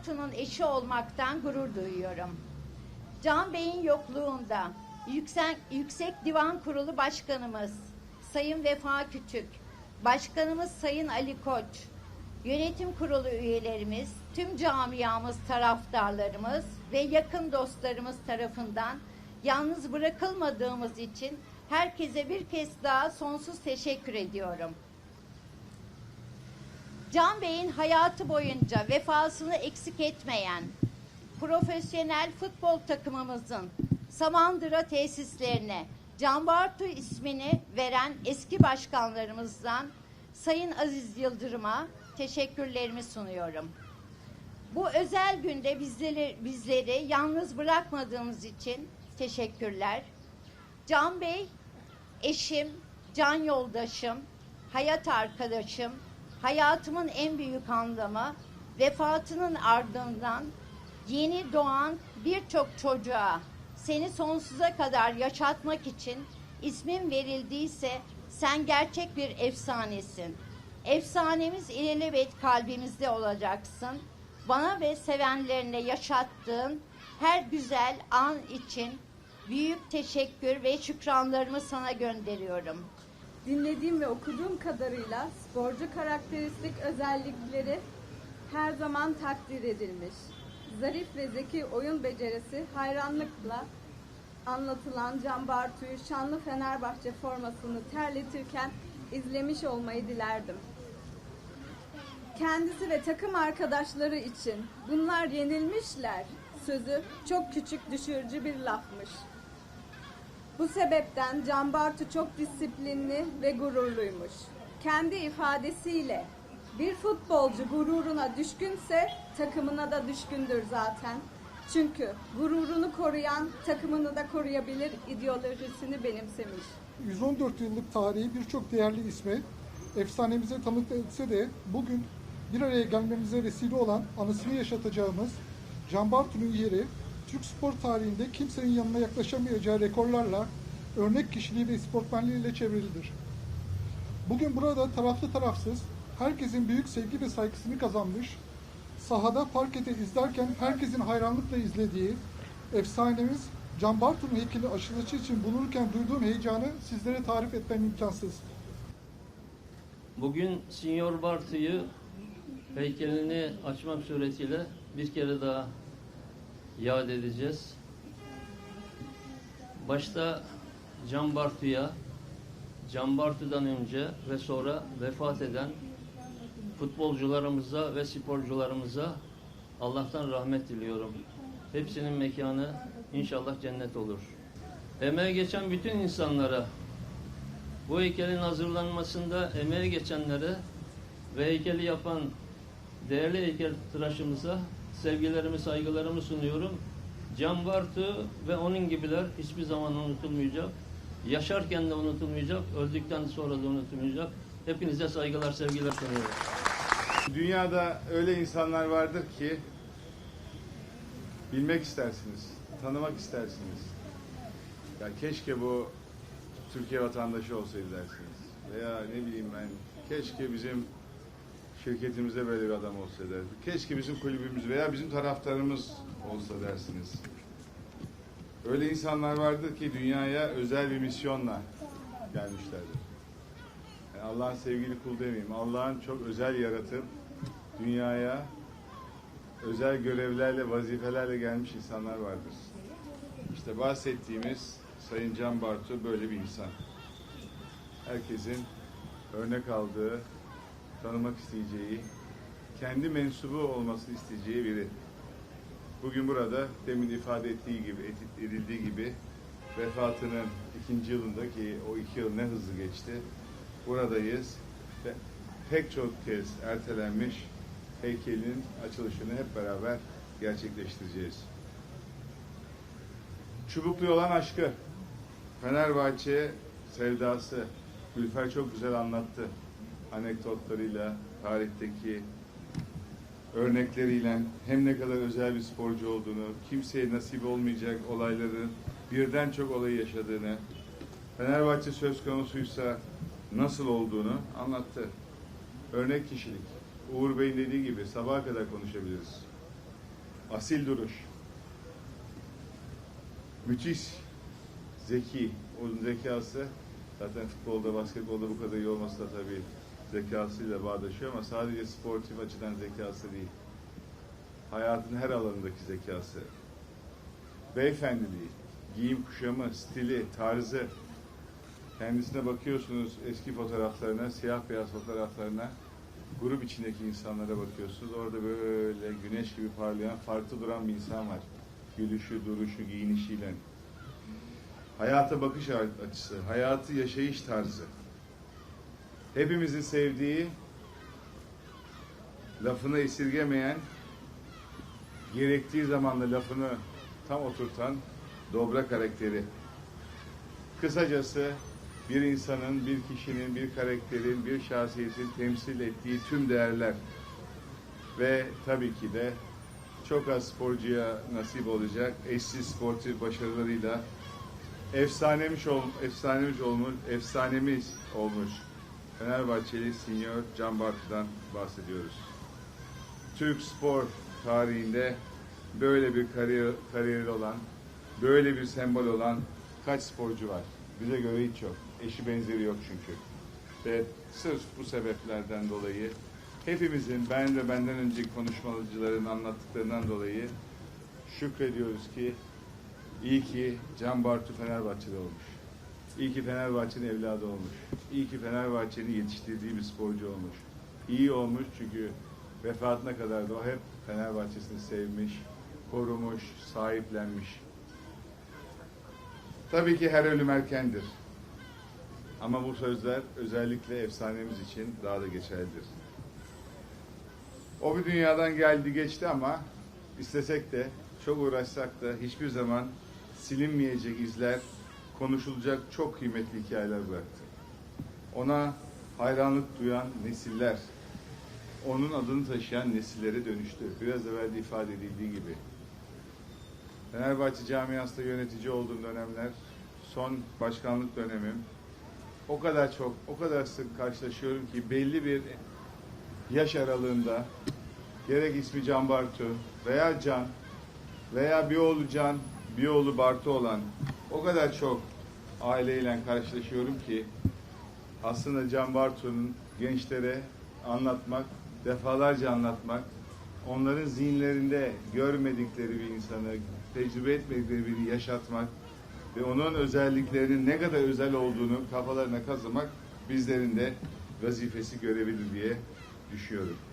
Bartu'nun eşi olmaktan gurur duyuyorum. Can Bey'in yokluğunda Yüksek, Yüksek Divan Kurulu Başkanımız Sayın Vefa Küçük, Başkanımız Sayın Ali Koç, Yönetim Kurulu üyelerimiz, tüm camiamız, taraftarlarımız ve yakın dostlarımız tarafından yalnız bırakılmadığımız için herkese bir kez daha sonsuz teşekkür ediyorum. Can Bey'in hayatı boyunca vefasını eksik etmeyen profesyonel futbol takımımızın Samandıra tesislerine Can Bartu ismini veren eski başkanlarımızdan Sayın Aziz Yıldırım'a teşekkürlerimi sunuyorum. Bu özel günde bizleri, bizleri yalnız bırakmadığınız için teşekkürler. Can Bey, eşim, can yoldaşım, hayat arkadaşım, hayatımın en büyük anlamı, vefatının ardından yeni doğan birçok çocuğa seni sonsuza kadar yaşatmak için ismin verildiyse sen gerçek bir efsanesin. Efsanemiz ilelebet kalbimizde olacaksın. Bana ve sevenlerine yaşattığın her güzel an için büyük teşekkür ve şükranlarımı sana gönderiyorum. Dinlediğim ve okuduğum kadarıyla sporcu karakteristik özellikleri her zaman takdir edilmiş. Zarif ve zeki oyun becerisi hayranlıkla anlatılan Can Bartu'yu şanlı Fenerbahçe formasını terletirken izlemiş olmayı dilerdim. Kendisi ve takım arkadaşları için bunlar yenilmişler sözü çok küçük düşürücü bir lafmış. Bu sebepten Can Bartu çok disiplinli ve gururluymuş. Kendi ifadesiyle bir futbolcu gururuna düşkünse takımına da düşkündür zaten. Çünkü gururunu koruyan takımını da koruyabilir ideolojisini benimsemiş. 114 yıllık tarihi birçok değerli isme efsanemize tanık etse de bugün bir araya gelmemize vesile olan anısını yaşatacağımız Can Bartu'nun yeri Türk spor tarihinde kimsenin yanına yaklaşamayacağı rekorlarla örnek kişiliği ve sportmenliğiyle çevrilidir. Bugün burada taraflı tarafsız herkesin büyük sevgi ve saygısını kazanmış, sahada parkete izlerken herkesin hayranlıkla izlediği efsanemiz Can Bartu'nun heykeli açılışı için bulunurken duyduğum heyecanı sizlere tarif etmem imkansız. Bugün Sinyor Bartu'yu heykelini açmak suretiyle bir kere daha yad edeceğiz. Başta Can Bartu'ya, önce ve sonra vefat eden futbolcularımıza ve sporcularımıza Allah'tan rahmet diliyorum. Hepsinin mekanı inşallah cennet olur. Emeğe geçen bütün insanlara, bu heykelin hazırlanmasında emeği geçenlere ve heykeli yapan değerli heykel tıraşımıza sevgilerimi, saygılarımı sunuyorum. Can Bartu ve onun gibiler hiçbir zaman unutulmayacak. Yaşarken de unutulmayacak, öldükten sonra da unutulmayacak. Hepinize saygılar, sevgiler sunuyorum. Dünyada öyle insanlar vardır ki bilmek istersiniz, tanımak istersiniz. Ya keşke bu Türkiye vatandaşı olsaydı dersiniz. Veya ne bileyim ben, keşke bizim şirketimizde böyle bir adam olsaydı. Keşke bizim kulübümüz veya bizim taraftarımız olsa dersiniz. Öyle insanlar vardır ki dünyaya özel bir misyonla gelmişlerdir. Yani Allah'ın sevgili kul demeyeyim. Allah'ın çok özel yaratıp dünyaya özel görevlerle, vazifelerle gelmiş insanlar vardır. İşte bahsettiğimiz Sayın Can Bartu böyle bir insan. Herkesin örnek aldığı, tanımak isteyeceği, kendi mensubu olmasını isteyeceği biri. Bugün burada demin ifade ettiği gibi, edildiği gibi vefatının ikinci yılında ki o iki yıl ne hızlı geçti. Buradayız ve pek çok kez ertelenmiş heykelin açılışını hep beraber gerçekleştireceğiz. Çubuklu olan aşkı, Fenerbahçe sevdası, Gülfer çok güzel anlattı. Anekdotlarıyla, tarihteki örnekleriyle hem ne kadar özel bir sporcu olduğunu, kimseye nasip olmayacak olayların birden çok olayı yaşadığını, Fenerbahçe söz konusuysa nasıl olduğunu anlattı. Örnek kişilik. Uğur Bey'in dediği gibi sabaha kadar konuşabiliriz. asil duruş, müthiş zeki, onun zekası zaten futbolda, basketbolda bu kadar iyi olması da tabii zekasıyla bağdaşıyor ama sadece sportif açıdan zekası değil. Hayatın her alanındaki zekası. Beyefendiliği, giyim kuşamı, stili, tarzı. Kendisine bakıyorsunuz eski fotoğraflarına, siyah beyaz fotoğraflarına, grup içindeki insanlara bakıyorsunuz. Orada böyle güneş gibi parlayan, farklı duran bir insan var. Gülüşü, duruşu, giyinişiyle. Hayata bakış açısı, hayatı yaşayış tarzı. Hepimizin sevdiği, lafını esirgemeyen, gerektiği zaman da lafını tam oturtan dobra karakteri. Kısacası bir insanın, bir kişinin, bir karakterin, bir şahsiyetin temsil ettiği tüm değerler ve tabii ki de çok az sporcuya nasip olacak eşsiz sportif başarılarıyla efsanemiş ol, efsanemiş olmuş, efsanemiz olmuş Fenerbahçeli Senior Can Bartu'dan bahsediyoruz. Türk spor tarihinde böyle bir kariyer, kariyeri olan, böyle bir sembol olan kaç sporcu var? Bize göre hiç yok. Eşi benzeri yok çünkü. Ve sırf bu sebeplerden dolayı hepimizin ben ve benden önceki konuşmacıların anlattıklarından dolayı şükrediyoruz ki iyi ki Can Bartu Fenerbahçe'de olmuş. İyi ki Fenerbahçe'nin evladı olmuş. İyi ki Fenerbahçe'nin yetiştirdiği bir sporcu olmuş. İyi olmuş çünkü vefatına kadar da o hep Fenerbahçe'sini sevmiş, korumuş, sahiplenmiş. Tabii ki her ölüm erkendir. Ama bu sözler özellikle efsanemiz için daha da geçerlidir. O bir dünyadan geldi geçti ama istesek de çok uğraşsak da hiçbir zaman silinmeyecek izler, konuşulacak çok kıymetli hikayeler bıraktı. Ona hayranlık duyan nesiller, onun adını taşıyan nesillere dönüştü. Biraz evvel de ifade edildiği gibi. Fenerbahçe camiasında yönetici olduğum dönemler, son başkanlık dönemim, o kadar çok, o kadar sık karşılaşıyorum ki belli bir yaş aralığında gerek ismi Can Bartu veya Can veya bir oğlu Can, bir oğlu Bartu olan o kadar çok aileyle karşılaşıyorum ki aslında Can Bartu'nun gençlere anlatmak, defalarca anlatmak, onların zihinlerinde görmedikleri bir insanı, tecrübe etmedikleri birini yaşatmak ve onun özelliklerinin ne kadar özel olduğunu kafalarına kazımak bizlerin de vazifesi görebilir diye düşünüyorum.